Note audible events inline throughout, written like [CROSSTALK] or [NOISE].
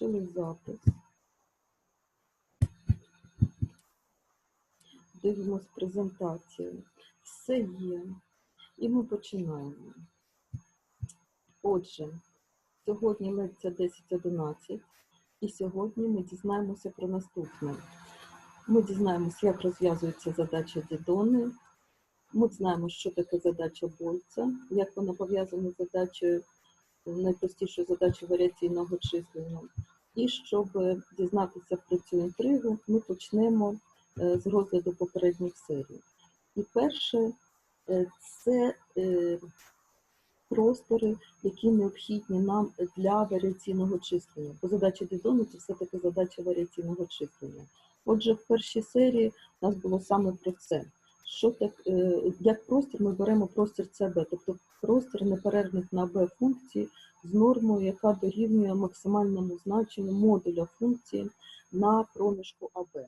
завершили запис. Дивимось презентацію. Все є. І ми починаємо. Отже, сьогодні лекція 10.11. І сьогодні ми дізнаємося про наступне. Ми дізнаємося, як розв'язується задача Дідони. Ми знаємо, що таке задача Больца, як вона пов'язана з задачею, найпростішою задачею варіаційного числення. І щоб дізнатися про цю інтригу, ми почнемо е, з розгляду попередніх серій. І перше е, це е, простори, які необхідні нам для варіаційного числення. Бо задача Дідону це все-таки задача варіаційного числення. Отже, в першій серії у нас було саме про це. Що так, е, як простір ми беремо простір ЦБ, тобто простір неперервних на Б функцій з нормою, яка дорівнює максимальному значенню модуля функції на проміжку АБ.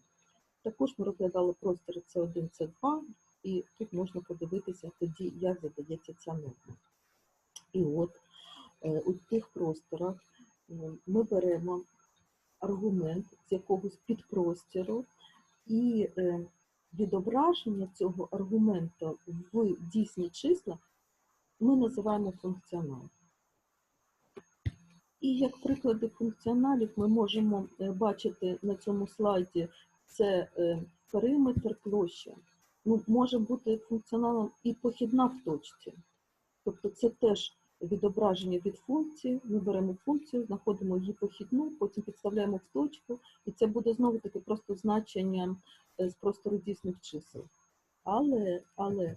Також ми розглядали простір С1, С2, і тут можна подивитися тоді, як задається ця норма. І от е, у тих просторах е, ми беремо аргумент з якогось підпростіру і відображення цього аргумента в дійсні числа ми називаємо функціонал. І як приклади функціоналів ми можемо е, бачити на цьому слайді це е, периметр площа. Ну, може бути функціоналом і похідна в точці. Тобто це теж відображення від функції. Ми беремо функцію, знаходимо її похідну, потім підставляємо в точку, і це буде знову таки просто значення е, з простору дійсних чисел. Але, але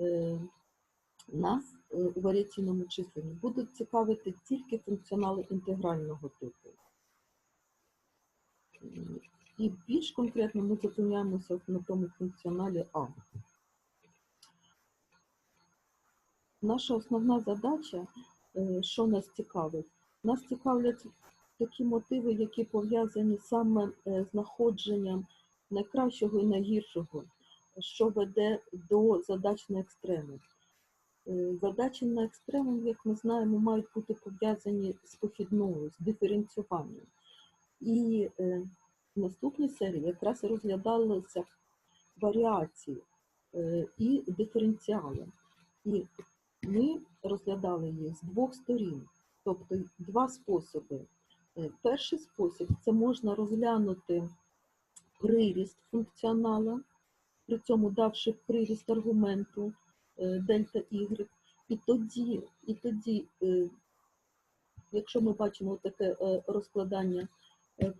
е, нас е, у варіаційному численні будуть цікавити тільки функціонали інтегрального типу. І більш конкретно ми зупиняємося на тому функціоналі А. Наша основна задача, е, що нас цікавить, нас цікавлять такі мотиви, які пов'язані саме е, з знаходженням найкращого і найгіршого, що веде до задач на екстремум. Е, Задачі на екстремум, як ми знаємо, мають бути пов'язані з похідною, з диференціюванням. І е, в наступній серії якраз розглядалися варіації е, і диференціали. І ми розглядали їх з двох сторін, тобто два способи. Е, Перший спосіб це можна розглянути приріст функціонала, при цьому давши приріст аргументу е, дельта Y. І тоді, і тоді, е, якщо ми бачимо таке розкладання е,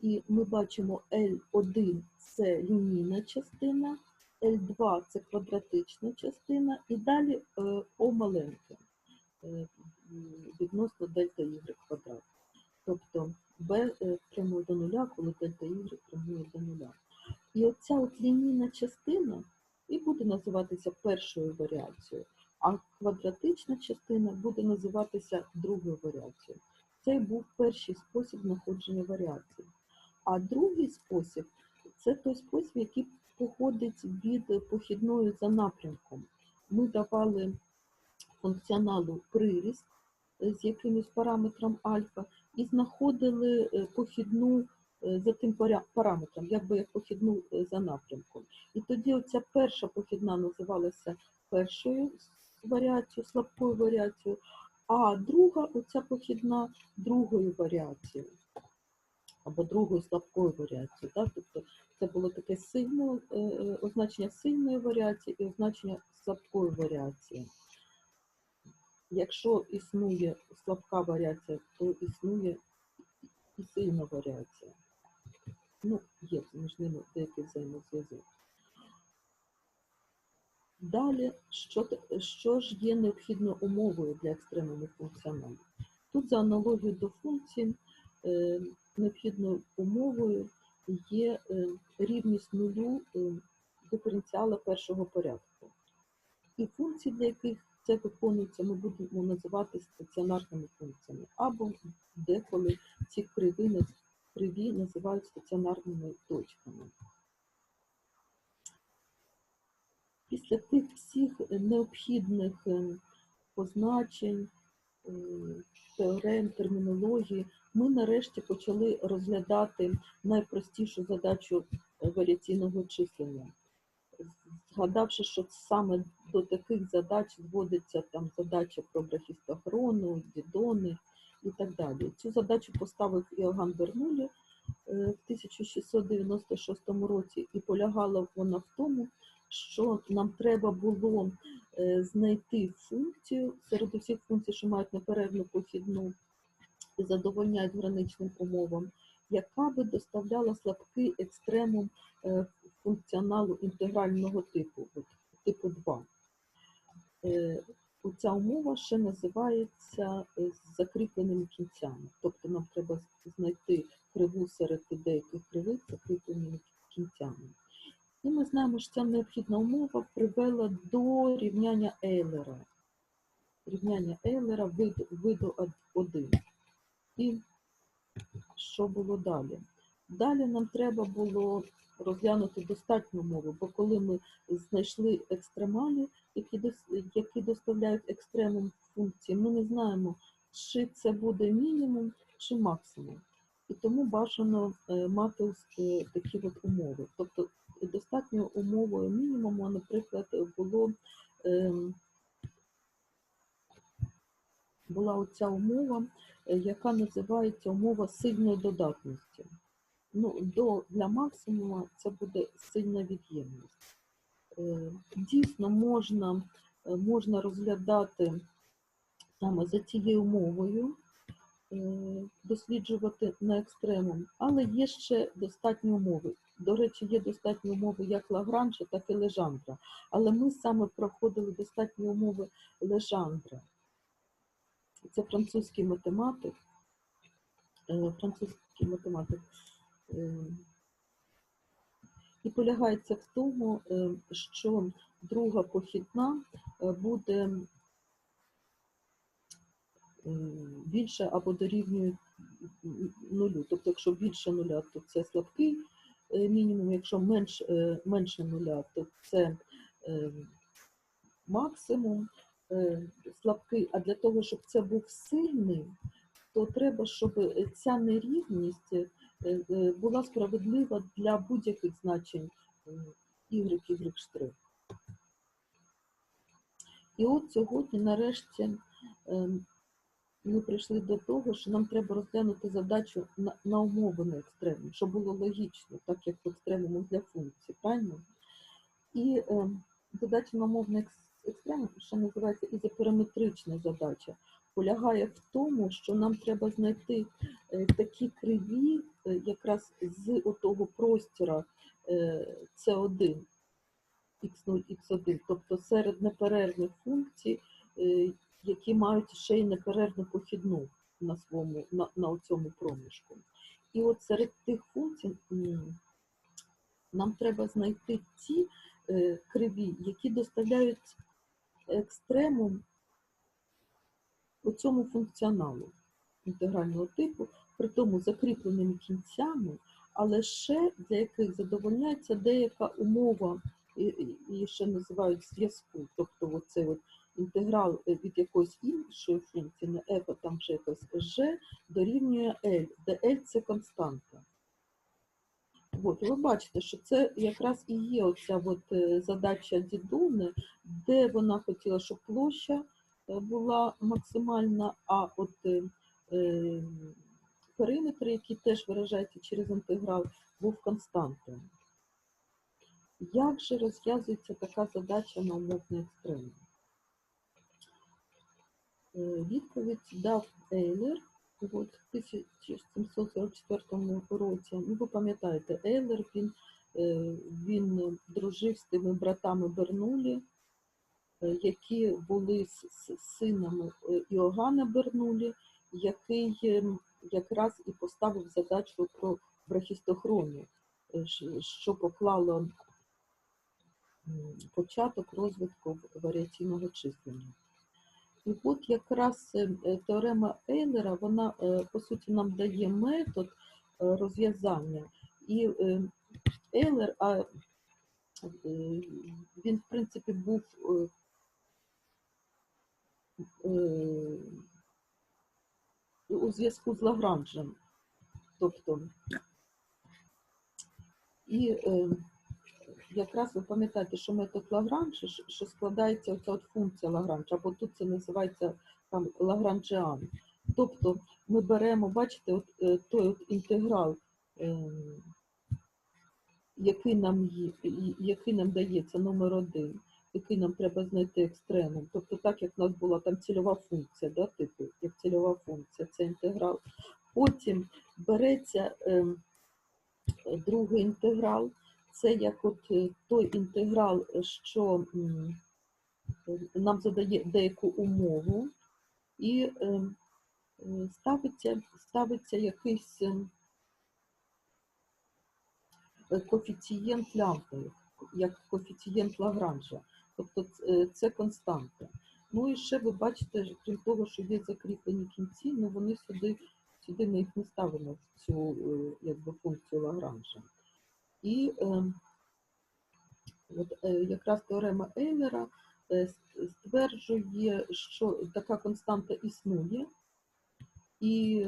і ми бачимо L1 це лінійна частина, L2 це квадратична частина, і далі е, О маленьке е, відносно дельта Y квадрат. Тобто B е, прямує до нуля, коли дельта Y прямує до нуля. І оця от лінійна частина і буде називатися першою варіацією, а квадратична частина буде називатися другою варіацією. Це був перший спосіб знаходження варіації. А другий спосіб це той спосіб, який походить від похідної за напрямком. Ми давали функціоналу приріст е, з якимось параметром альфа і знаходили е, похідну е, за тим параметром, якби як похідну за напрямком. І тоді оця перша похідна називалася першою варіацією, слабкою варіацією, а друга оця похідна другою варіацією або другою слабкою варіацією. Так? Тобто це було таке сильне е, означення сильної варіації і означення слабкої варіації. Якщо існує слабка варіація, то існує і сильна варіація. Ну, є між ними деякий взаємозв'язок. Далі, що, що ж є необхідною умовою для екстремальних функціоналів? Тут за аналогією до функцій е, необхідною умовою є е, рівність нулю е, диференціала першого порядку. І функції, для яких це виконується, ми будемо називати стаціонарними функціями, або деколи ці криві, криві називають стаціонарними точками. Після тих всіх необхідних е, позначень, теорем, термінології, ми нарешті почали розглядати найпростішу задачу е, варіаційного числення. Згадавши, що саме до таких задач зводиться там задача про брахістогрону, дідони і так далі. Цю задачу поставив Іоганн Бернулі е, в 1696 році, і полягала вона в тому, що нам треба було е, знайти функцію серед усіх функцій, що мають неперервну похідну задовольняють граничним умовам, яка би доставляла слабкий екстремум е, функціоналу інтегрального типу, типу 2. Е, Ця умова ще називається е, закріпленими кінцями. Тобто нам треба знайти криву серед деяких кривих закріпленими кінцями. І ми знаємо, що ця необхідна умова привела до рівняння Ейлера. Рівняння Ейлера вид, виду 1. І що було далі? Далі нам треба було розглянути достатню умову, бо коли ми знайшли екстремалі, які, які доставляють екстремум функції, ми не знаємо, чи це буде мінімум, чи максимум. І тому бажано е, мати е, такі от умови. Тобто достатньою умовою мінімуму, наприклад, було, ем, була оця умова, е, яка називається умова сильної додатності. Ну, до, для максимума це буде сильна від'ємність. Е, Дійсно, можна, е, можна розглядати саме за цією умовою, досліджувати на екстремум, але є ще достатні умови. До речі, є достатні умови як Лагранжа, так і Лежандра. Але ми саме проходили достатні умови Лежандра. Це французький математик, е, французький математик. е, І полягається в тому, е, що друга похідна буде більше або дорівнює нулю. Тобто, якщо більше нуля, то це слабкий мінімум, якщо менш, менше нуля, то це максимум слабкий. А для того, щоб це був сильний, то треба, щоб ця нерівність е, е, була справедлива для будь-яких значень е, y, y штрих. І от сьогодні, нарешті, ем, ми прийшли до того, що нам треба розглянути задачу на, на умовлений екстремум, щоб було логічно, так як в екстремуму для функцій, правильно? І е, задача на умовний екс- екстремум, що називається ізопериметрична задача, полягає в тому, що нам треба знайти е, такі криві, е, якраз з отого простіра е, С1, x0, x1, тобто серед неперервних функцій, які мають ще й неперервну похідну на своєму на, на цьому проміжку. І от серед тих функцій нам треба знайти ті криві, які доставляють екстремум у цьому функціоналу інтегрального типу, при тому закріпленими кінцями, але ще для яких задовольняється деяка умова, і ще називають зв'язку, тобто оцей от інтеграл е, від якоїсь іншої функції, не f, там вже якось g, дорівнює L, де L це константа. От, ви бачите, що це якраз і є оця от е, задача Дідуни, де вона хотіла, щоб площа е, була максимальна, а от е, е, периметр, який теж виражається через інтеграл, був константою. Як же розв'язується така задача на умовний екстремум? Е, Відповідь дав Ейлер от, в 1744 році. Ну, ви пам'ятаєте, Ейлер, він, е, він дружив з тими братами Бернулі, е, які були с- с- синами е, Іоганна Бернулі, який якраз і поставив задачу про брахістохронію, що- що поклало початок розвитку варіаційного числення. І от якраз е, е, теорема Ейлера, вона е, по суті нам дає метод розв'язання. І Ейлер, а, він в принципі був у зв'язку з Лагранжем. Тобто, і якраз ви пам'ятаєте, що метод Лагранжа, що- складається оця от функція Лагранжа, або тут це називається там Лагранжіан. Тобто ми беремо, бачите, от, е, той от інтеграл, е, який нам, є- який нам дається номер один, який нам треба знайти екстремум. Тобто так, як в нас була там цільова функція, да, типу, як цільова функція, це інтеграл. Потім береться ем, другий інтеграл, це як от е, той інтеграл, е, що нам задає деяку умову, і е, ставиться, ставиться якийсь ем, коефіцієнт лямбда, як коефіцієнт Лагранжа. Тобто це константа. Ну і ще ви бачите, крім того, що є закріплені кінці, ну вони сюди, сюди ми їх не ставимо в цю якби, функцію Лагранжа. І ем, от, е, якраз теорема Ейлера е, стверджує, що така константа існує, і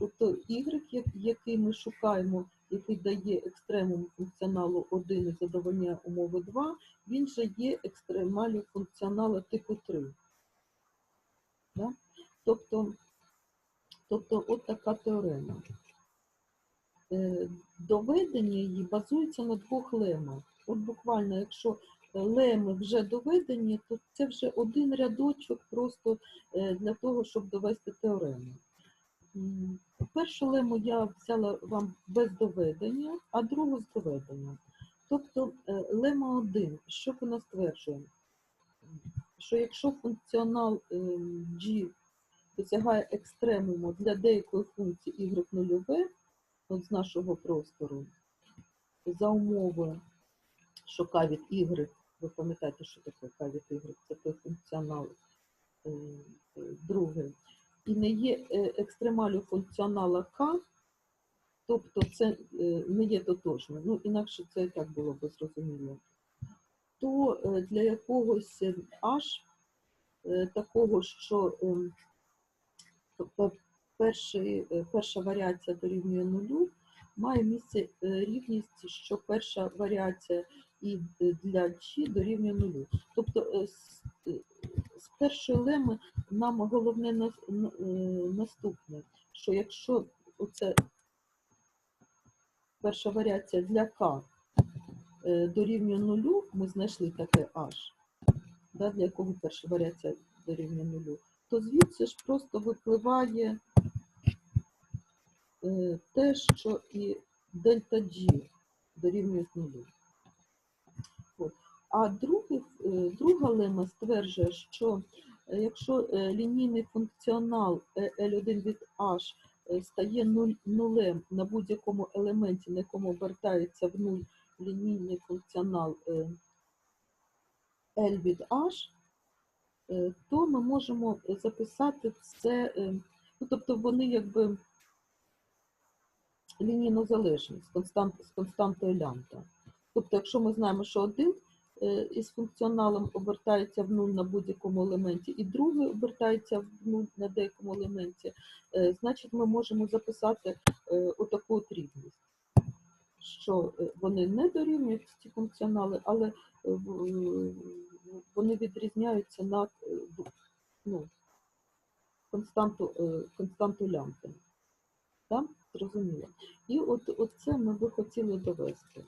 ото y, який ми шукаємо, який дає екстремум функціоналу 1 і задовольняє умови 2, він же є екстремалю функціоналу типу 3. Да? Тобто, тобто от така теорема. Е, Доведення її базується на двох лемах. От буквально, якщо е, леми вже доведені, то це вже один рядочок просто е, для того, щоб довести теорему. Першу лему я взяла вам без доведення, а другу з доведенням. Тобто лема 1, що вона стверджує? Що якщо функціонал G досягає екстремуму для деякої функції y нульове, з нашого простору, за умови, що від y, ви пам'ятаєте, що таке від y, це той функціонал е, е, другий, і не є е, екстремалю функціонала k, тобто це не є тотожним, ну інакше це і так було би зрозуміло, то для якогось е, такого, що тобто перший, е, перша варіація дорівнює нулю, має місце е, рівність, що перша варіація і е, для G дорівнює нулю. Тобто з, першої леми нам головне наступне, що якщо оце перша варіація для К дорівнює нулю, ми знайшли таке H, для якого перша варіація дорівнює нулю, то звідси ж просто випливає те, що і дельта G дорівнює нулю. А другий, е, друга лема стверджує, що е, якщо е, лінійний функціонал е, L1 від H е, стає нулем на будь-якому елементі, на якому обертається в нуль лінійний функціонал е, L від H, е, то ми можемо записати це, е, ну, тобто вони якби лінійно залежні з, констант, з константою лямбда. Тобто, якщо ми знаємо, що один е, із функціоналом обертається в нуль на будь-якому елементі, і другий обертається в нуль на деякому елементі, е, значить ми можемо записати е, отаку от рівність, що вони не дорівнюють ці функціонали, але вони відрізняються на ну, константу, константу лямбда. Зрозуміло. І от, от це ми би хотіли довести.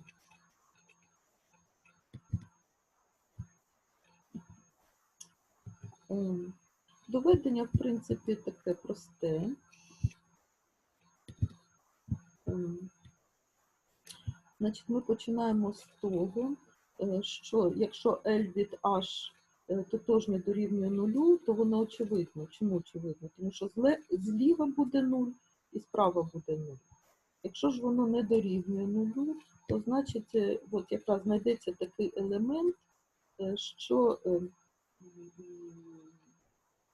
Ем, Доведення, в принципі, таке просте. Ем, Значить, ми починаємо з того, е, що якщо L від H е, тотожне дорівнює нулю, то воно очевидно. Чому очевидно? Тому що зліва буде нуль і справа буде нуль. Якщо ж воно не дорівнює нулю, то значить, е, от якраз знайдеться такий елемент, е, що е,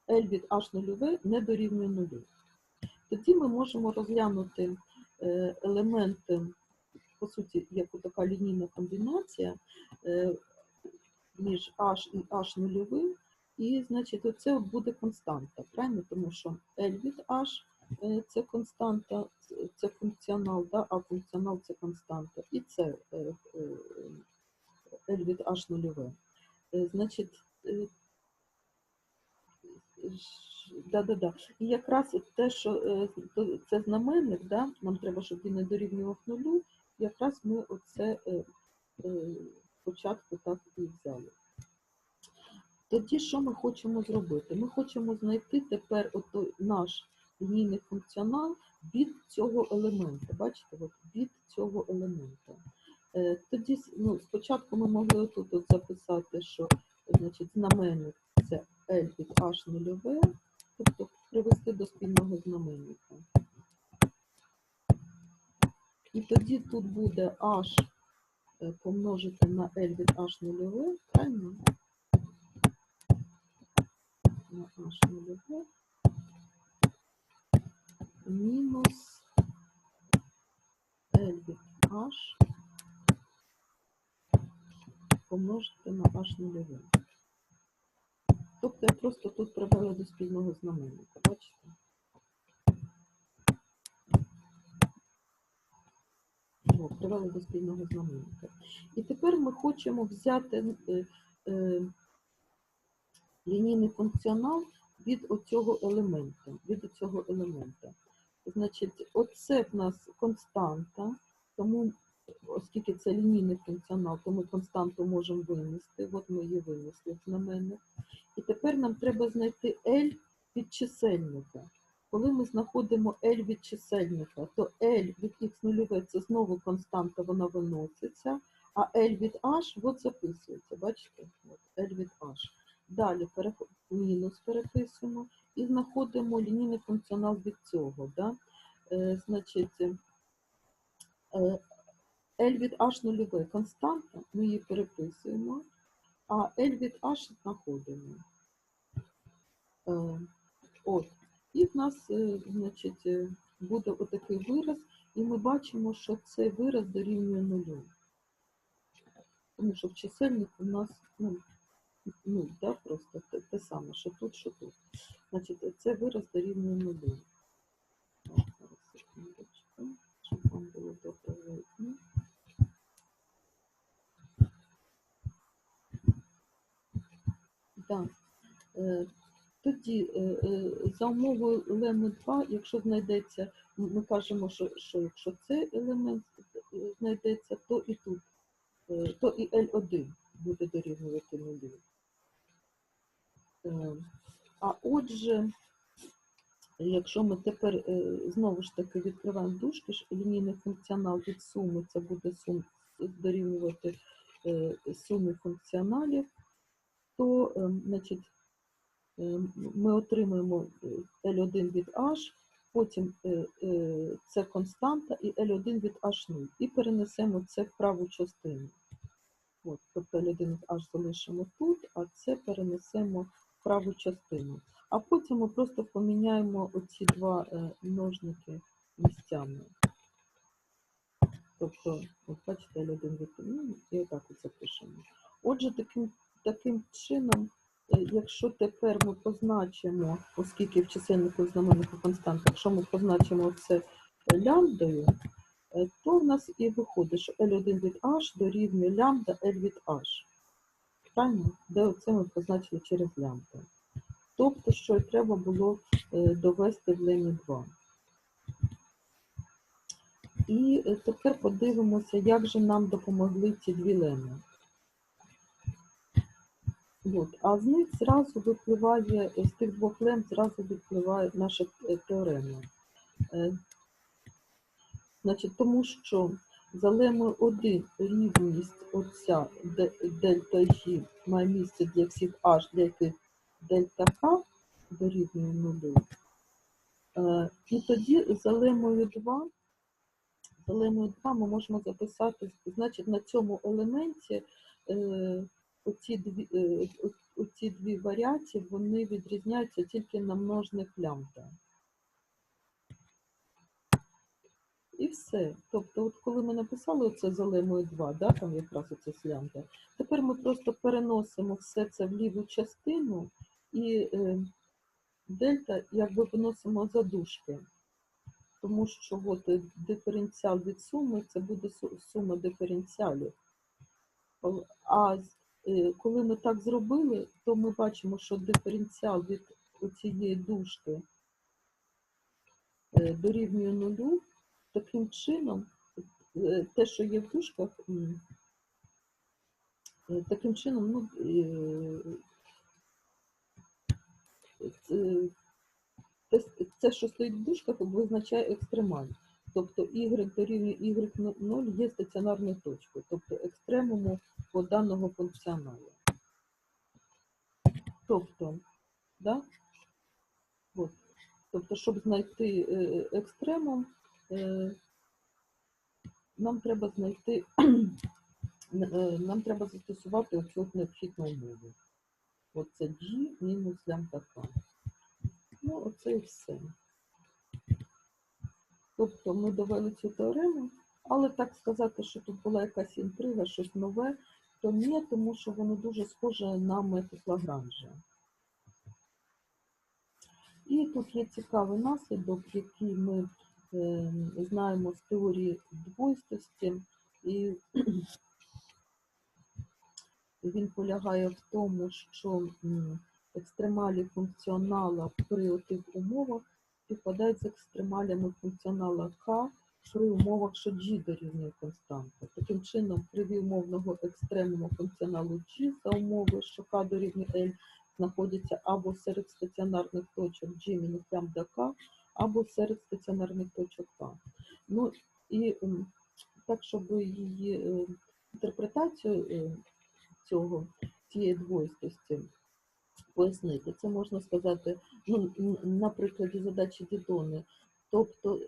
L від H нульове не дорівнює нулю. Тоді ми можемо розглянути елементи, по суті, як така лінійна комбінація між H і H нульовим, І, значить, оце буде константа, правильно? Тому що L від H це константа, це- функціонал, да? а функціонал це константа. І це е, е, L від H нульове. Е, Значить, е, да-да-да. І якраз от те, що е, це знаменник, да? нам треба, щоб він не дорівнював нулю, якраз ми оце е, е, спочатку так і взяли. Тоді що ми хочемо зробити? Ми хочемо знайти тепер отой наш лінійний функціонал від цього елемента. Бачите, от від цього елемента. Е, Тоді ну, спочатку ми могли отут от записати, що значить, знаменник це L від H нульове, тобто привести до спільного знаменника. І тоді тут буде H е, помножити на L від H нульове, правильно? на H нульове мінус L від помножити на H нульове. Тобто я просто тут привела до спільного знаменника, бачите? Привели до спільного знаменника. І тепер ми хочемо взяти е, е, лінійний функціонал від оцього елемента. Від оцього елемента. Значить, оце в нас константа, тому, оскільки це лінійний функціонал, то ми константу можемо винести. От ми її винесли в знаменник. І тепер нам треба знайти L від чисельника. Коли ми знаходимо L від чисельника, то L від х нульове це знову константа, вона виноситься, а L від H от записується. Бачите? От, L від H. Далі мінус переписуємо і знаходимо лінійний функціонал від цього. Да? Е, значить, е, L від H нульове константа, ми її переписуємо, а L від H знаходимо. Е, От. І в нас, е, значить, е, буде отакий вираз, і ми бачимо, що цей вираз дорівнює нулю. Тому що в чисельнику у нас ну, нуль, да, просто те, те саме, що тут, що тут. Значить, це вираз дорівнює нулю. Зараз секундочку, щоб вам було добре видно. Так. Тоді е, е, за умовою леми 2, якщо знайдеться, ми кажемо, що, що якщо цей елемент е, знайдеться, то і тут, то і L1 буде дорівнювати нулю. Е, А отже, якщо ми тепер е, знову ж таки відкриваємо дужки, лінійний функціонал від суми, це буде сум дорівнювати е, сумі функціоналів, то значить, ми отримуємо е, L1 від H, потім це константа і L1 від H0. І перенесемо це в праву частину. От, тобто L1 від H залишимо тут, а це перенесемо праву частину. А потім ми просто поміняємо оці два е, множники місцями. Тобто, от бачите, L1 від ну, і отак оце пишемо. Отже, таким, таким чином, е, якщо тепер ми позначимо, оскільки в чисельнику знаменнику константа, якщо ми позначимо це лямбдою, е, то в нас і виходить, що L1 від H дорівнює лямбда L від H. Правильно? Де оце ми позначили через лямбда. Тобто, що треба було е, довести в лемі 2. І е, тепер подивимося, як же нам допомогли ці дві леми. От. А з них зразу випливає, з тих двох лем зразу випливає наша е, теорема. Значить, тому що за лемою 1 рівність оця дельта G має місце для всіх H, для яких дельта K дорівнює нулю. Е, І тоді за лемою 2 за лемою 2 ми можемо записати, значить, на цьому елементі е, оці дві, е, оці дві варіації, вони відрізняються тільки на множник лямбда. І все. Тобто, от коли ми написали оце лемою 2, да, там якраз оце з лямбда, тепер ми просто переносимо все це в ліву частину І е, дельта якби виносимо за тому що от е, диференціал від суми це буде сума диференціалів. А е, коли ми так зробили, то ми бачимо, що диференціал від цієї дужки е, дорівнює нулю. Таким чином, е, те, що є в м, е, таким чином, ну, е, те, це, що стоїть в дужках, визначає екстремаль. Тобто y дорівнює y0 є стаціонарною точкою, тобто екстремуму по даного функціоналу. Тобто, да? От. тобто, щоб знайти екстремум, нам треба знайти, [CLEARS THROAT] е, нам треба застосувати оцю необхідну умову. Оце G мінус лямбда К. Ну, оце і все. Тобто ми довели цю теорему, але так сказати, що тут була якась інтрига, щось нове, то ні, тому що воно дуже схоже на метод Лагранжа. І тут є цікавий наслідок, який ми е, знаємо з теорії двойстості, і [CLEARS THROAT] він полягає в тому, що екстремалі функціонала при тих умовах співпадають з екстремалями функціонала К при умовах, що G дорівнює константа. Таким чином, при умовного екстремуму функціоналу G за умови, що К дорівнює L, знаходяться або серед стаціонарних точок G мінус лямбда К, або серед стаціонарних точок К. Ну і так, щоб її е, інтерпретацію е, цього, цієї двойстості пояснити, це можна сказати ну, на прикладі задачі Дідони. Тобто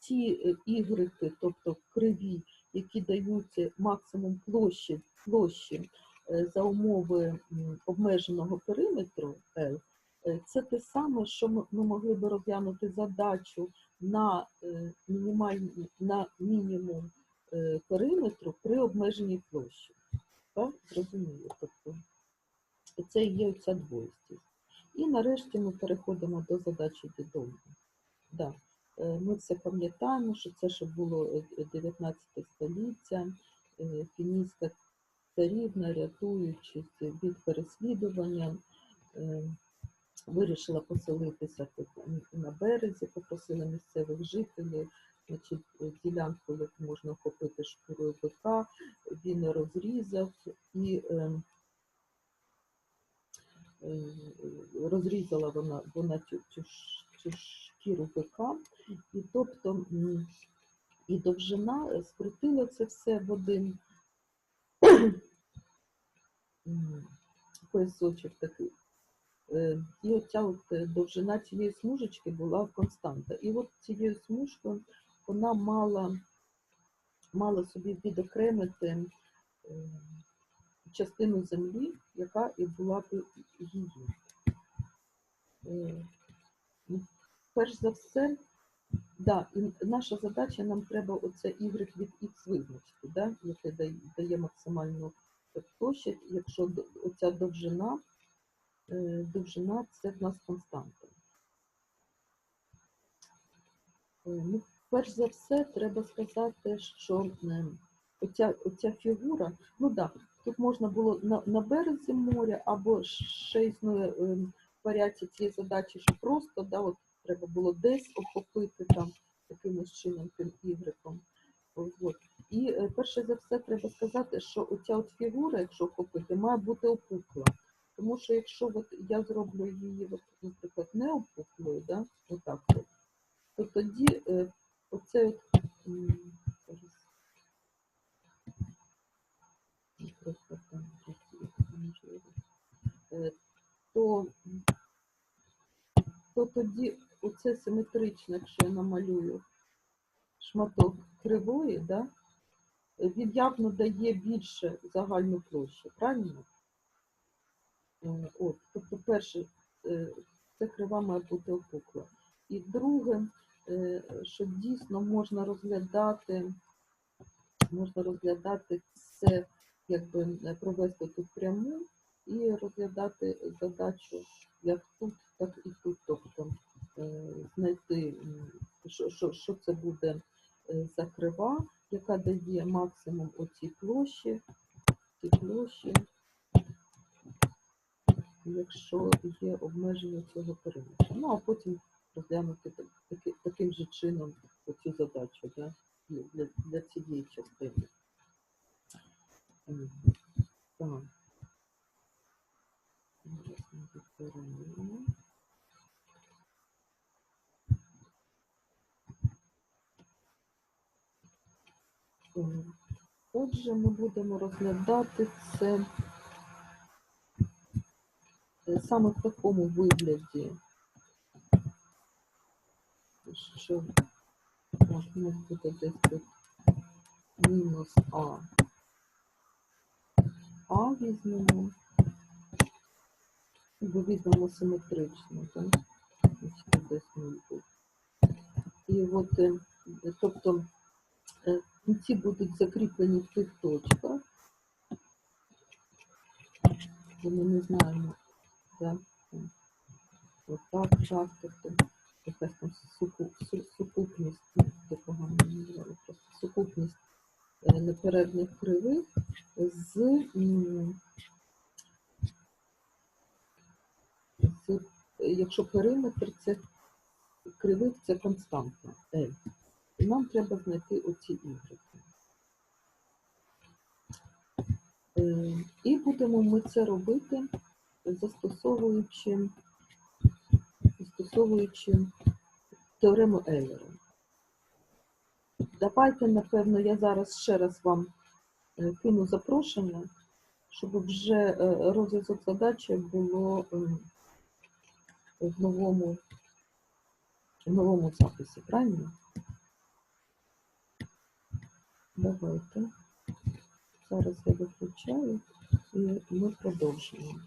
ті е, ігрики, тобто криві, які дають максимум площі, площі за умови обмеженого периметру L, це те саме, що ми- могли би розглянути задачу на е, на мінімум е, периметру при обмеженій площі. Так, зрозуміло. Тобто це є ця двоїстість. І нарешті ми переходимо до задачі Дідона. Да. е, Ми все пам'ятаємо, що це ще було е, 19 століття, е, фінійська царівна, рятуючись від переслідування, е, вирішила поселитися тут на березі, попросила місцевих жителів, значить, ділянку, яку можна охопити шкурою бика, він розрізав і е, е, розрізала вона, вона цю, цю, цю шкіру бика, і тобто і довжина е, скрутила це все в один м, поясочок такий. Е, І оця от е, довжина цієї смужечки була константа. І от цією смужкою вона мала, мала собі відокремити е, частину землі, яка і була б її. Е, ну, Перш за все, да, і наша задача, нам треба оце y від x визначити, да, яке дає, максимальну площадь, якщо оця довжина, е, довжина це в нас константа. Е, Ну, перш за все, треба сказати, що е, оця, оця фігура, ну так, да, тут можна було на, на березі моря або ще існує е, варіація цієї задачі, що просто да, от, треба було десь охопити там якимось чином тим ігреком. От. І е, перше за все треба сказати, що оця от фігура, якщо охопити, має бути опукла. Тому що якщо от я зроблю її, от, наприклад, не опуклою, да, отак от, то тоді е, оце от. Е, то, то тоді оце симетрично, якщо я намалюю шматок кривої, да, він явно дає більше загальну площу, правильно? Е, От, тобто, перше, е, це крива має бути опукла. І друге, е, що дійсно можна розглядати, можна розглядати це, якби е, провести тут пряму і розглядати задачу як тут, так і тут. Тобто знайти, що, що, що це буде за крива, яка дає максимум у цій площі, цій площі, якщо є обмеження цього периметру. Ну, а потім розглянути так- таки- таким же чином цю задачу да, для, для, цієї частини. Так. Отже, ми будемо розглядати це саме в такому вигляді, що нас буде десь тут мінус А. А візьмемо, бо візьмемо симетрично, так? Значить, десь буде. І от, тобто, е, кінці будуть закріплені в тих точках, ми не знаємо, так, там, отак, так, тобто, якась там суку, сукупність, я погано назвала, просто сукупність е, кривих з, з, якщо периметр це кривих це константа L. І нам треба знайти оці ігреки. Е, І будемо ми це робити, застосовуючи, застосовуючи теорему Ейлера. Давайте, напевно, я зараз ще раз вам е, кину запрошення, щоб вже е, розв'язок задачі було е, в новому, в новому записі, правильно? Давайте. Зараз я виключаю і ми продовжуємо.